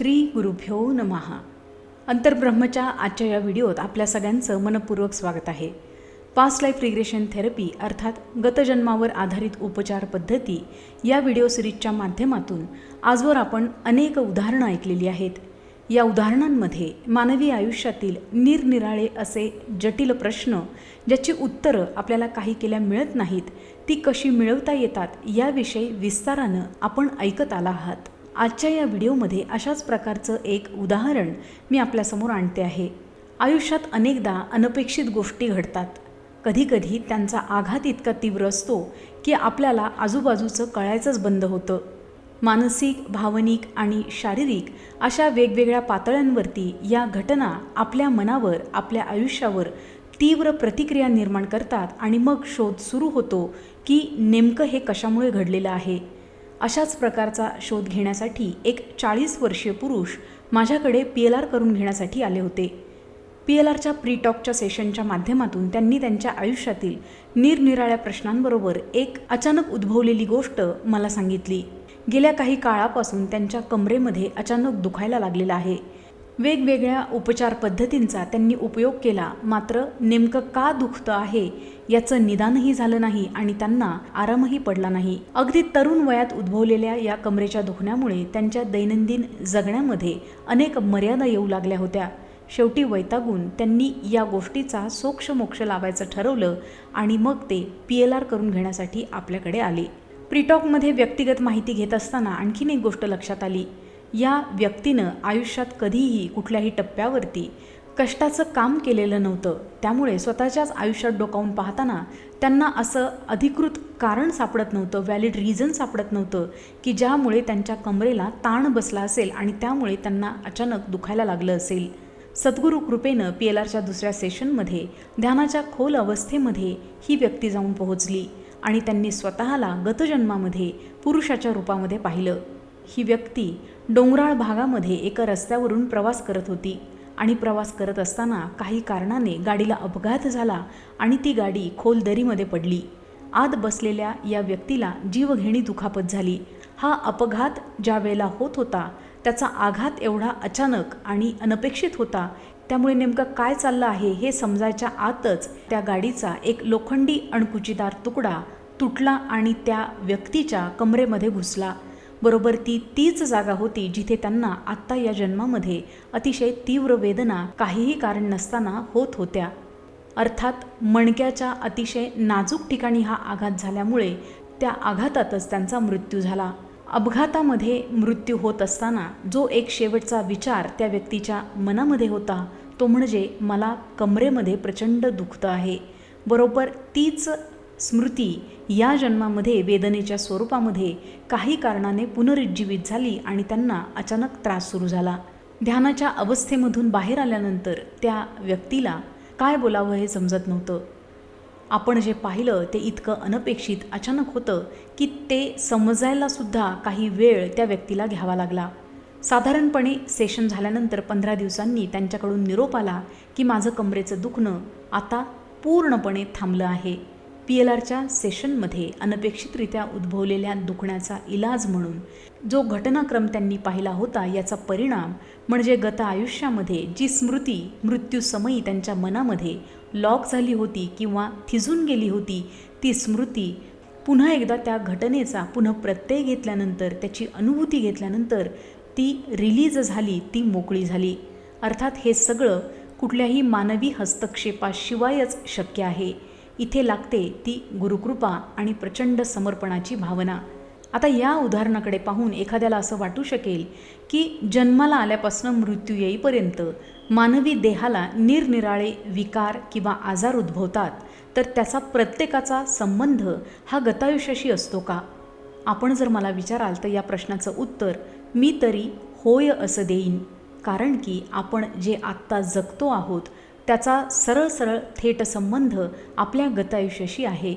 श्री गुरुभ्यो नमहा अंतर्ब्रह्मच्या आजच्या या व्हिडिओत आपल्या सगळ्यांचं मनपूर्वक स्वागत आहे. पास्ट लाईफ रिग्रेशन थेरपी अर्थात गतजन्मावर आधारित उपचार पद्धती या व्हिडिओ सिरीजच्या माध्यमातून आजवर आपण अनेक उदाहरणं ऐकलेली आहेत. या उदाहरणांमध्ये मानवी आयुष्यातील निरनिराळे असे जटिल प्रश्न ज्याची उत्तरं आपल्याला काही केल्या मिळत नाहीत ती कशी मिळवता येतात याविषयी विस्तारानं आपण ऐकत आला आहात. आजच्या या व्हिडिओमध्ये अशाच प्रकारचं एक उदाहरण मी आपल्यासमोर आणते आहे. आयुष्यात अनेकदा अनपेक्षित गोष्टी घडतात. कधीकधी त्यांचा आघात इतका तीव्र असतो की आपल्याला आजूबाजूचं कळायचंच बंद होतं. मानसिक भावनिक आणि शारीरिक अशा वेगवेगळ्या पातळ्यांवरती या घटना आपल्या मनावर आपल्या आयुष्यावर तीव्र प्रतिक्रिया निर्माण करतात आणि मग शोध सुरू होतो की नेमकं हे कशामुळे घडलेलं आहे? अशाच प्रकारचा शोध घेण्यासाठी एक चाळीस वर्षीय पुरुष माझ्याकडे पी एल आर करून घेण्यासाठी आले होते. पी एल आरच्या प्री टॉकच्या सेशनच्या माध्यमातून त्यांनी त्यांच्या आयुष्यातील निरनिराळ्या प्रश्नांबरोबर एक अचानक उद्भवलेली गोष्ट मला सांगितली. गेल्या काही काळापासून त्यांच्या कमरेमध्ये अचानक दुखायला लागलेलं आहे. वेगवेगळ्या उपचार पद्धतींचा त्यांनी उपयोग केला. मात्र नेमकं का दुखतं आहे याचं निदानही झालं नाही आणि त्यांना आरामही पडला नाही. अगदी तरुण वयात उद्भवलेल्या या कमरेच्या दुखण्यामुळे त्यांच्या दैनंदिन जगण्यामध्ये अनेक मर्यादा येऊ लागल्या होत्या. शेवटी वैतागून त्यांनी या गोष्टीचा सोक्षमोक्ष लावायचं ठरवलं आणि मग ते पी एल आर करून घेण्यासाठी आपल्याकडे आले. प्रिटॉकमध्ये व्यक्तिगत माहिती घेत असताना आणखीन एक गोष्ट लक्षात आली. या व्यक्तीनं आयुष्यात कधीही कुठल्याही टप्प्यावरती कष्टाचं काम केलेलं नव्हतं. त्यामुळे स्वतःच्याच आयुष्यात डोकावून पाहताना त्यांना असं अधिकृत कारण सापडत नव्हतं व्हॅलिड रिझन सापडत नव्हतं की ज्यामुळे त्यांच्या कमरेला ताण बसला असेल आणि त्यामुळे त्यांना अचानक दुखायला लागलं असेल. सद्गुरू कृपेनं पी एल आरच्या दुसऱ्या सेशनमध्ये ध्यानाच्या खोल अवस्थेमध्ये ही व्यक्ती जाऊन पोहोचली आणि त्यांनी स्वतःला गतजन्मामध्ये पुरुषाच्या रूपामध्ये पाहिलं. ही व्यक्ती डोंगराळ भागामध्ये एका रस्त्यावरून प्रवास करत होती. आणि प्रवास करत असताना काही कारणाने गाडीला अपघात झाला आणि ती गाडी खोल दरीमध्ये पडली. आत बसलेल्या या व्यक्तीला जीवघेणी दुखापत झाली. हा अपघात ज्या वेळेला होत होता त्याचा आघात एवढा अचानक आणि अनपेक्षित होता. त्यामुळे नेमकं काय चाललं आहे हे समजायच्या आतच त्या गाडीचा एक लोखंडी अणकुचीदार तुकडा तुटला आणि त्या व्यक्तीच्या कमरेमध्ये घुसला. बरोबर ती तीच जागा होती जिथे त्यांना आत्ता या जन्मामध्ये अतिशय तीव्र वेदना काहीही कारण नसताना होत होत्या. अर्थात मणक्याच्या अतिशय नाजूक ठिकाणी हा आघात झाल्यामुळे त्या आघातातच त्यांचा मृत्यू झाला. अपघातामध्ये मृत्यू होत असताना जो एक शेवटचा विचार त्या व्यक्तीच्या मनामध्ये होता तो म्हणजे मला कमरेमध्ये प्रचंड दुखतं आहे. बरोबर तीच स्मृती या जन्मामध्ये वेदनेच्या स्वरूपामध्ये काही कारणाने पुनरुज्जीवित झाली आणि त्यांना अचानक त्रास सुरू झाला. ध्यानाच्या अवस्थेमधून बाहेर आल्यानंतर त्या व्यक्तीला काय बोलावं हे समजत नव्हतं. आपण जे पाहिलं ते इतकं अनपेक्षित अचानक होतं की ते समजायलासुद्धा काही वेळ त्या व्यक्तीला घ्यावा लागला. साधारणपणे सेशन झाल्यानंतर पंधरा दिवसांनी त्यांच्याकडून निरोप आला की माझं कमरेचं दुखणं आता पूर्णपणे थांबलं आहे. पी एल आरच्या सेशनमध्ये अनपेक्षितरित्या उद्भवलेल्या दुखण्याचा इलाज म्हणून जो घटनाक्रम त्यांनी पाहिला होता याचा परिणाम म्हणजे गत आयुष्यामध्ये जी स्मृती मृत्यूसमयी त्यांच्या मनामध्ये लॉक झाली होती किंवा थिजून गेली होती ती स्मृती पुन्हा एकदा त्या घटनेचा पुन्हा प्रत्यय घेतल्यानंतर त्याची अनुभूती घेतल्यानंतर ती रिलीज झाली ती मोकळी झाली. अर्थात हे सगळं कुठल्याही मानवी हस्तक्षेपाशिवायच शक्य आहे. इथे लागते ती गुरुकृपा आणि प्रचंड समर्पणाची भावना. आता या उदाहरणाकडे पाहून एखाद्याला असं वाटू शकेल की जन्माला आल्यापासून मृत्यू येईपर्यंत मानवी देहाला निरनिराळे विकार किंवा आजार उद्भवतात तर त्याचा प्रत्येकाचा संबंध हा गतायुष्याशी असतो का? आपण जर मला विचाराल तर या प्रश्नाचं उत्तर मी तरी होय असं देईन. कारण की आपण जे आत्ता जगतो आहोत त्याचा सरळ सरळ थेट संबंध आपल्या गतायुष्याशी आहे.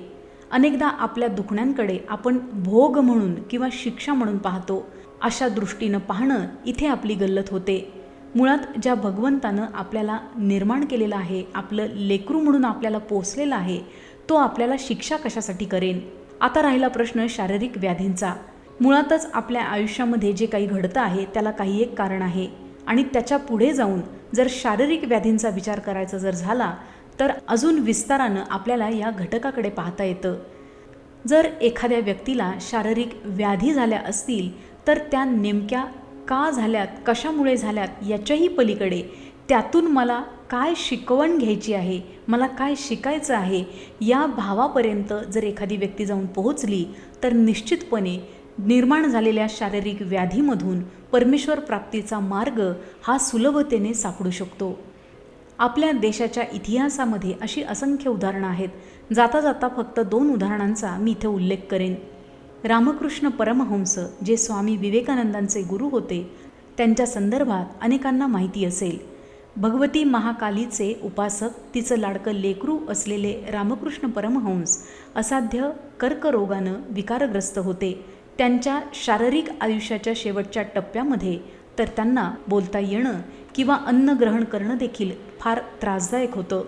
अनेकदा आपल्या दुखण्यांकडे आपण भोग म्हणून किंवा शिक्षा म्हणून पाहतो. अशा दृष्टीनं पाहणं इथे आपली गल्लत होते. मुळात ज्या भगवंतानं आपल्याला निर्माण केलेलं आहे आपलं लेकरू म्हणून आपल्याला पोचलेलं आहे तो आपल्याला शिक्षा कशासाठी करेन? आता राहिला प्रश्न शारीरिक व्याधींचा. मुळातच आपल्या आयुष्यामध्ये जे काही घडतं आहे त्याला काही एक कारण आहे. आणि त्याच्या पुढे जाऊन जर शारीरिक व्याधींचा विचार करायचा जर झाला तर अजून विस्तारानं आपल्याला या घटकाकडे पाहता येतं. जर एखाद्या व्यक्तीला शारीरिक व्याधी झाल्या असतील तर त्या नेमक्या का झाल्यात कशामुळे झाल्यात याच्याही पलीकडे त्यातून मला काय शिकवण घ्यायची आहे मला काय शिकायचं आहे या भावापर्यंत जर एखादी व्यक्ती जाऊन पोहोचली तर निश्चितपणे निर्माण झालेल्या शारीरिक व्याधीमधून परमेश्वर प्राप्तीचा मार्ग हा सुलभतेने सापडू शकतो. आपल्या देशाच्या इतिहासामध्ये अशी असंख्य उदाहरणं आहेत. जाता जाता फक्त दोन उदाहरणांचा मी इथे उल्लेख करेन. रामकृष्ण परमहंस जे स्वामी विवेकानंदांचे गुरु होते त्यांच्या संदर्भात अनेकांना माहिती असेल. भगवती महाकालीचे उपासक तिचं लाडकं लेकरू असलेले रामकृष्ण परमहंस असाध्य कर्करोगानं विकारग्रस्त होते. त्यांच्या शारीरिक आयुष्याच्या शेवटच्या टप्प्यामध्ये तर त्यांना बोलता येणं किंवा अन्न ग्रहण करणं देखील फार त्रासदायक होतं.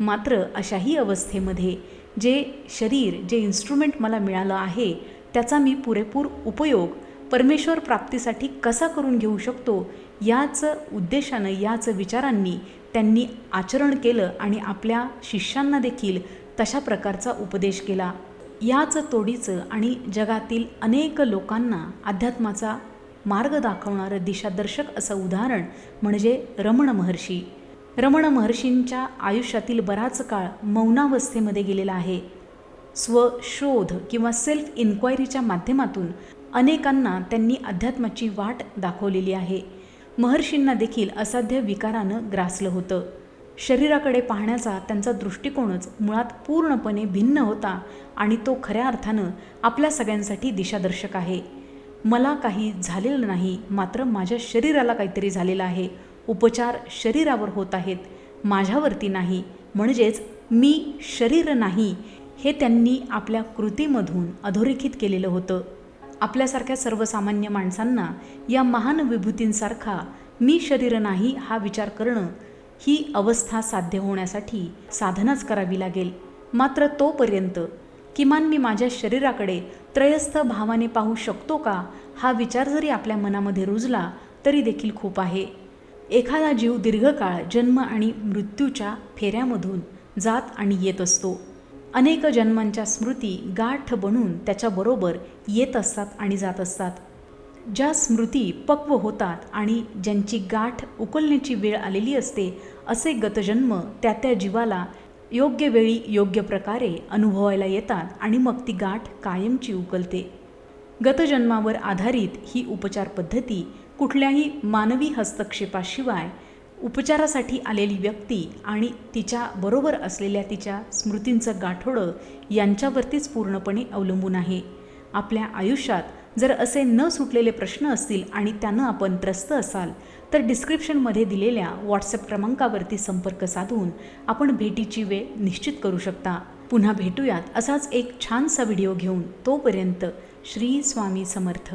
मात्र अशाही अवस्थेमध्ये जे शरीर जे इन्स्ट्रुमेंट मला मिळालं आहे त्याचा मी पुरेपूर उपयोग परमेश्वर प्राप्तीसाठी कसा करून घेऊ शकतो याच उद्देशानं याच विचारांनी त्यांनी आचरण केलं आणि आपल्या शिष्यांना देखील तशा प्रकारचा उपदेश केला. याच तोडीचं आणि जगातील अनेक लोकांना अध्यात्माचा मार्ग दाखवणारं दिशादर्शक असं उदाहरण म्हणजे रमण महर्षी. रमण महर्षींच्या आयुष्यातील बराच काळ मौनावस्थेमध्ये गेलेला आहे. स्वशोध किंवा सेल्फ इन्क्वायरीच्या माध्यमातून अनेकांना त्यांनी अध्यात्माची वाट दाखवलेली आहे. महर्षींना देखील असाध्य विकारानं ग्रासलं होतं. शरीराकडे पाहण्याचा त्यांचा दृष्टिकोनच मुळात पूर्णपणे भिन्न होता आणि तो खऱ्या अर्थानं आपल्या सगळ्यांसाठी दिशादर्शक आहे. मला काही झालेलं नाही मात्र माझ्या शरीराला काहीतरी झालेलं आहे. उपचार शरीरावर होत आहेत. माझ्यावरती नाही. म्हणजेच मी शरीर नाही हे त्यांनी आपल्या कृतीमधून अधोरेखित केलेलं होतं. आपल्यासारख्या सर्वसामान्य माणसांना या महान विभूतींसारखा मी शरीर नाही हा विचार करणं ही अवस्था साध्य होण्यासाठी साधनाच करावी लागेल. मात्र तोपर्यंत किमान मी माझ्या शरीराकडे त्रयस्थ भावाने पाहू शकतो का हा विचार जरी आपल्या मनामध्ये रुजला तरी देखील खूप आहे. एखादा जीव दीर्घकाळ जन्म आणि मृत्यूच्या फेऱ्यामधून जात आणि येत असतो. अनेक जन्मांच्या स्मृती गाठ बनून त्याच्याबरोबर येत असतात आणि जात असतात. ज्या स्मृती पक्व होतात आणि ज्यांची गाठ उकलण्याची वेळ आलेली असते असे गतजन्म त्या त्या जीवाला योग्य वेळी योग्य प्रकारे अनुभवायला येतात आणि मग ती गाठ कायमची उकलते. गतजन्मावर आधारित ही उपचार पद्धती कुठल्याही मानवी हस्तक्षेपाशिवाय उपचारासाठी आलेली व्यक्ती आणि तिच्या बरोबर असलेल्या तिच्या स्मृतींचं गाठोडं यांच्यावरतीच पूर्णपणे अवलंबून आहे. आपल्या आयुष्यात जर असे न सुटलेले प्रश्न असतील आणि त्यानं आपण त्रस्त असाल तर डिस्क्रिप्शनमध्ये दिलेल्या व्हॉट्सअप क्रमांकावरती संपर्क साधून आपण भेटीची वेळ निश्चित करू शकता. पुन्हा भेटूयात असाच एक छानसा व्हिडिओ घेऊन तोपर्यंत श्री स्वामी समर्थ.